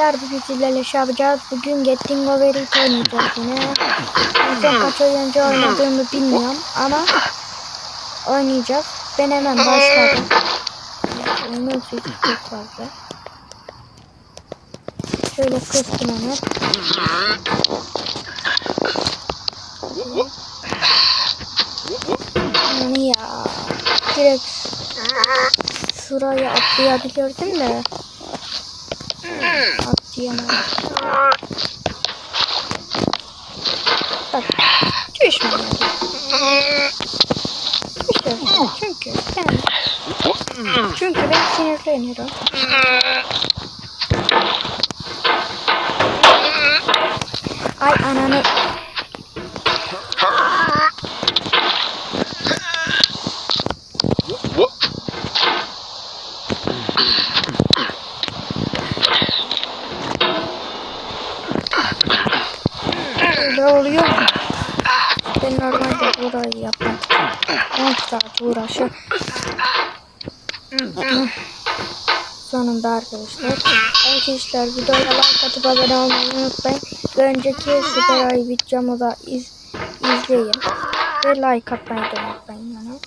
arkadaşlar bugün sizlerle şey yapacağız. Bugün Getting Over It oynayacağız yine. Son kaç ay önce oynadığımı bilmiyorum ama oynayacağız. Ben hemen başladım. Oyunun sesi çok fazla. Şöyle kıstım hemen. Yani ya. Direkt şuraya atlayabilirdim de. Atlayamadım. Bak. Düşmedi. Düşmedi. Çünkü ben çünkü ben sinirleniyorum. Ay ananı. Öyle oluyor mu? Ben normalde burayı yapmam. 10 saat uğraşır. Sonunda arkadaşlar. Arkadaşlar videoya like atıp abone olmayı unutmayın. Ve önceki Süper Ay videomu da iz, izleyin. Ve like atmayı da unutmayın. Yani.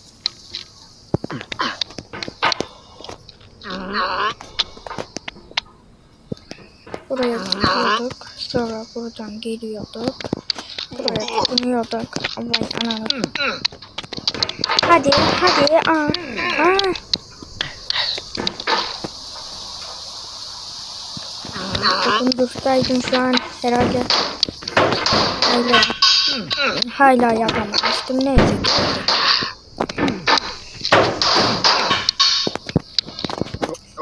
Buraya gidiyorduk. Sonra buradan geliyorduk. Buraya tutunuyorduk. Vay ananı. Hadi hadi. Aa, aa. Bakın dursaydım şu an herhalde hala, hala yapamamıştım. Neyse.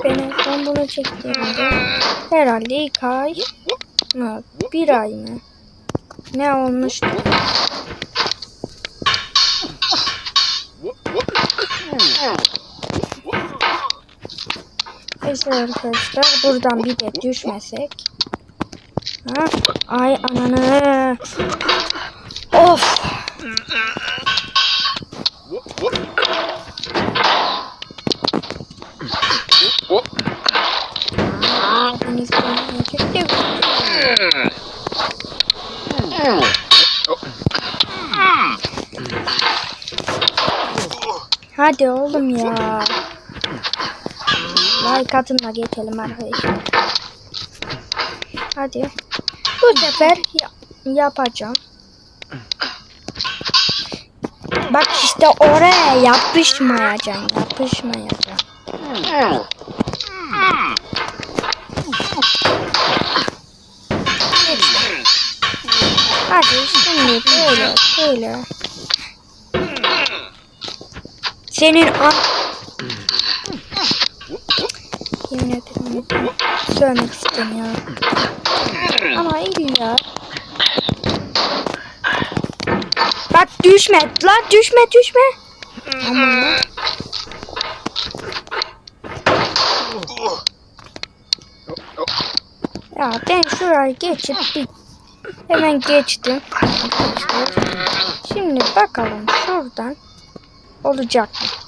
Ben en son bunu çektiğimde herhalde ilk ay mı? Bir ay mı? Ne olmuştu? Neyse arkadaşlar buradan bir de düşmesek. Ha? Ay ananı. Of. Hadi oğlum ya. Like atın da geçelim arkadaşlar. Hadi. Bu sefer ya- yapacağım. Bak işte oraya yapışmayacaksın. Yapışmayacaksın. Hadi şimdi böyle böyle. Senin an... Ederim söylemek istemiyorum. Ama illa. Bak düşme lan düşme düşme. Ama ya ben şuraya geçip bir hemen geçtim. Şimdi bakalım şuradan olacak mı?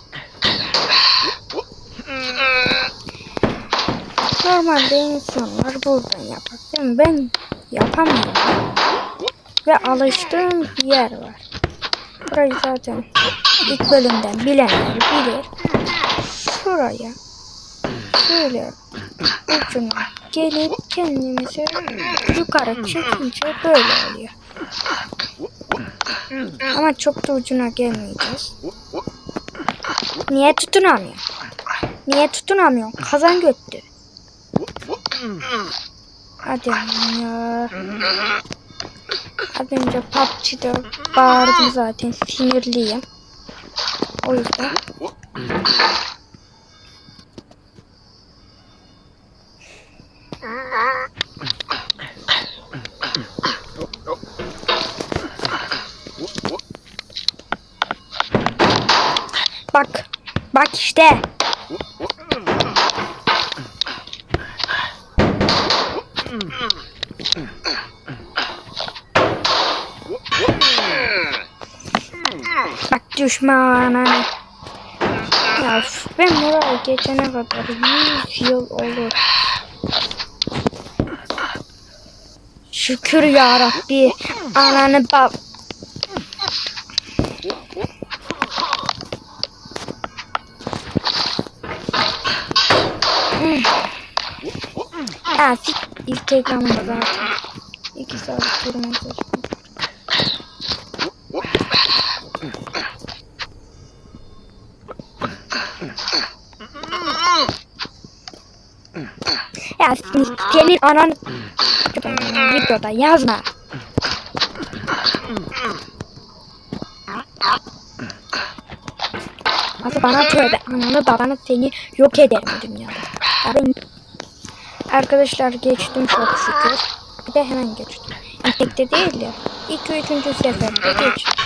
Normalde insanlar buradan yapar değil mi? Ben yapamıyorum. Ve alıştığım bir yer var. Burayı zaten ilk bölümden bilenler bilir. Şuraya şöyle ucuna gelip kendimizi yukarı çekince böyle oluyor. Ama çok da ucuna gelmeyeceğiz. Niye tutunamıyor? Niye tutunamıyor? Kazan göttü. Hadi ya. Az önce PUBG'de bağırdım zaten sinirliyim. O yüzden. Bak. Bak işte. Bak düşman. Ya ben buraya geçene kadar 100 yıl olur. Şükür ya Rabbi. Ananı bab. Ha, sik Instagram'da zaten. İki saat sürmeye çalışıyorum. Ya senin anan videoda yazma. Asıl bana tövbe ananı babanı seni yok ederim dünyada. Ya ben- Arkadaşlar geçtim çok şükür. Bir de hemen geçtim. Tek de değil ya. İki üçüncü seferde geçtim.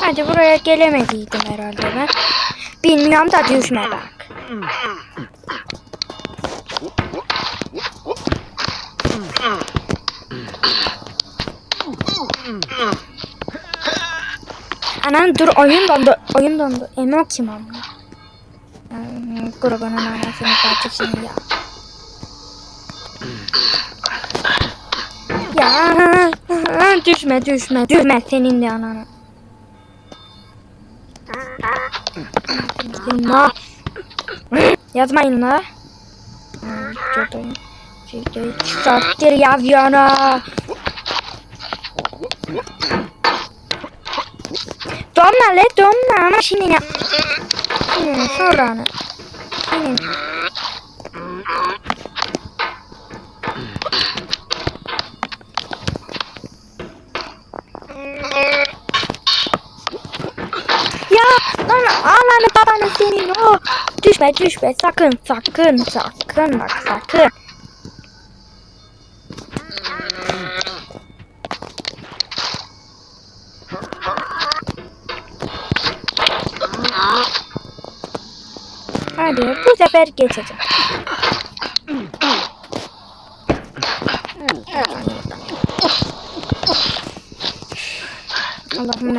Hadi buraya gelemediydim herhalde ben. Bilmiyorum da düşme bak. Anan dur oyun dondu. Oyun dondu. Emo kim ama? Hmm, Grubunun anasını parçasını ya. Ya düşme düşme düşme senin de ananı. Ma. Yazmayın la. Saattir yazıyorsun. Donma le donma ama şimdi ne? Hmm, sonra ne? Hmm. Ya lan ananı babanı senin o. Düşme düşme sakın sakın sakın bak sakın. Hadi bu sefer geçeceğim.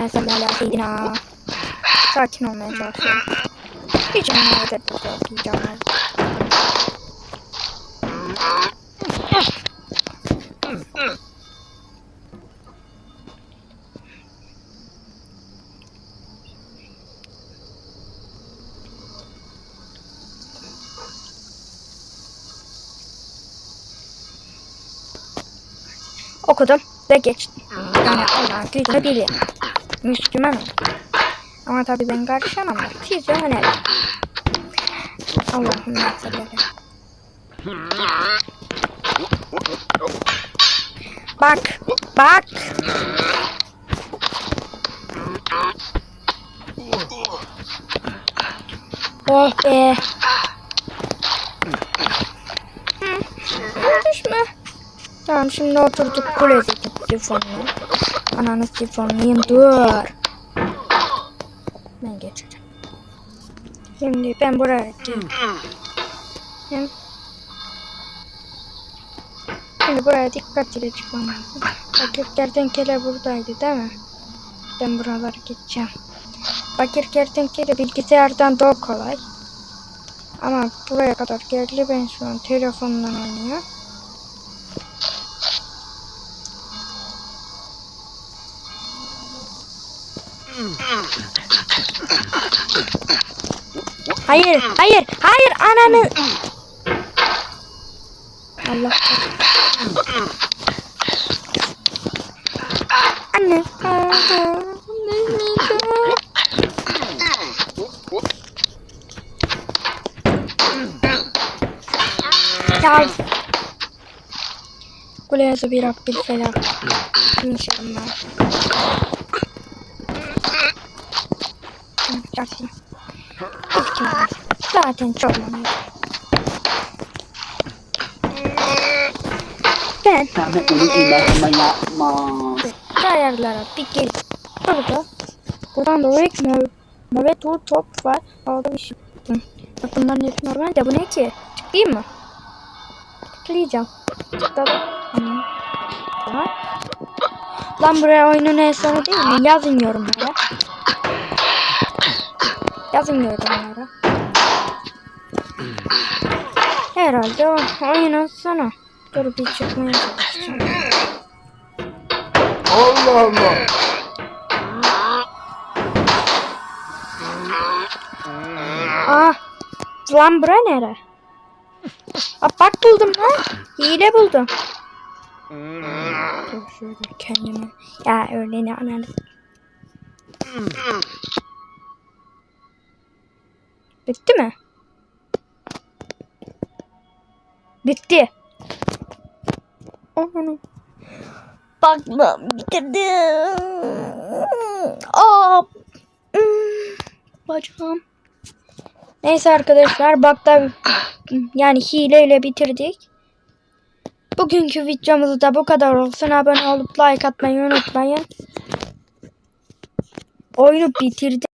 Salli ala seyyidina. Sakin olmaya çalışıyorum. Anlayacak bir şey okuyacağım. Okudum ve geçtim. Yani Allah'ın gücünü biliyorum. Müslümanım. Ama tabii ben karışamam. Siz önerin. Allah'ım sallallahu Bak, bak. Oh be. Hı, Düşme. Tamam şimdi oturduk kule sifonunu. Ananı sifonlayayım dur. Şimdi ben buraya gideyim. Hem- Şimdi buraya dikkatli çıkmam lazım. Bakır kertenkele buradaydı değil mi? Ben buralara gideceğim. Bakır kertenkele bilgisayardan daha kolay. Ama buraya kadar geldi ben şu an telefondan oynuyorum. Hayır, hayır, hayır ananı. Allah. Anne. Ya. Kuleye bir Rabbil felak. İnşallah. Yapayım. Zaten çok mutluyum. Ben Sabi ko yung iba maya ma ayarlara bir gelip burada buradan doğru ilk mor, mor ve tuğ top var. Orada bir şey. Bak bunların hepsi normal de bu ne ki? Tıklayayım mı? Tıklayacağım. Tıkladım. Tamam. Lan buraya oyunun en sonu değil mi? Yazın yorumlara. Yazın yorumlara. Herhalde o oyunun sonu. Dur bir çıkmaya çalışacağım. Allah Allah. Aa, lan bura nere? Aa, bak buldum lan. Hile buldum. Dur şöyle kendime. Ya öyle ne anladım. Bitti mi? Bitti. Bak lan bitirdim. Aa. Bacağım. Neyse arkadaşlar bak da yani hileyle bitirdik. Bugünkü videomuz da bu kadar olsun. Abone olup like atmayı unutmayın. Oyunu bitirdim.